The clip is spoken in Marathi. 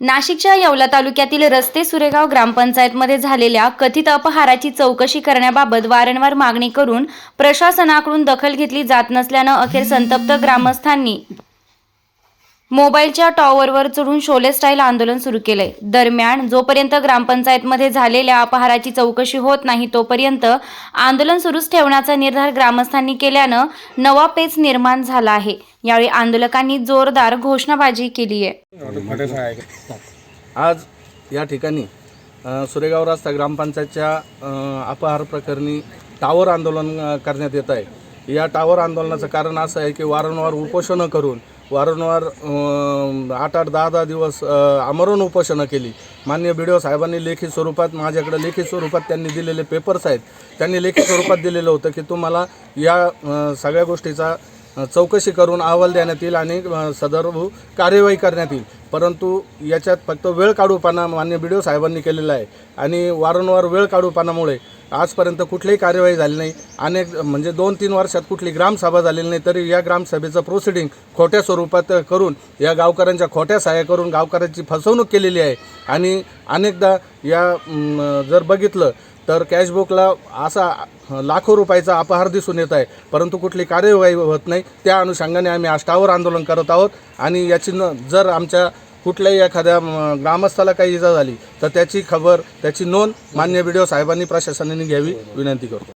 नाशिकच्या येवला तालुक्यातील रस्ते सुरेगाव ग्रामपंचायतमध्ये झालेल्या कथित अपहाराची चौकशी करण्याबाबत वारंवार मागणी करून प्रशासनाकडून दखल घेतली जात नसल्यानं अखेर संतप्त ग्रामस्थांनी मोबाईलच्या टॉवरवर चढून शोले स्टाईल आंदोलन सुरू केलंय दरम्यान जोपर्यंत ग्रामपंचायतमध्ये झालेल्या अपहाराची चौकशी होत नाही तोपर्यंत आंदोलन सुरूच ठेवण्याचा निर्धार ग्रामस्थांनी केल्यानं नवा पेच निर्माण झाला आहे. यावेळी आंदोलकांनी जोरदार घोषणाबाजी केली आहे. आज या ठिकाणी सुरेगाव रस्ता ग्रामपंचायतच्या अपहार प्रकरणी टावर आंदोलन करण्यात येत आहे. या टावर आंदोलनाचं कारण असं आहे की वारंवार उपोषणं करून वारंवार आठ आठ दहा दहा दिवस आमरण उपोषणं केली. मान्य बी डी ओ साहेबांनी लेखी स्वरूपात माझ्याकडे लेखी स्वरूपात त्यांनी दिलेले पेपर्स आहेत. त्यांनी लेखी स्वरूपात दिलेलं होतं की तुम्हाला या सगळ्या गोष्टीचा चौकशी करून अहवाल देण्यात येईल आणि सदर कार्यवाही करण्यात येईल. परंतु याच्यात फक्त वेळ काढूपणा मान्य बी डी ओ साहेबांनी केलेला आहे. आणि वारंवार वेळ काढूपणामुळे आजपर्यंत कुठलीही कार्यवाही झाली नाही. अनेक म्हणजे दोन तीन वर्षात कुठली ग्रामसभा झालेली नाही तरी या ग्रामसभेचं प्रोसिडिंग खोट्या स्वरूपात करून या गावकऱ्यांच्या खोट्या सहाय्या करून गावकऱ्यांची फसवणूक केलेली आहे. आणि अनेकदा या जर बघितलं तर कॅशबुकला असा लाखो रुपयाचा अपहार दिसून येत आहे. परंतु कुठली कार्यवाही होत नाही. त्या अनुषंगाने आम्ही आष्टावर आंदोलन करत आहोत. आणि याची न जर आमच्या कुठल्याही एखाद्या ग्रामस्थाला काही इजा झाली तर त्याची खबर त्याची नोंद मान्य व्हिडिओ साहेबांनी प्रशासनाने घ्यावी विनंती करतो.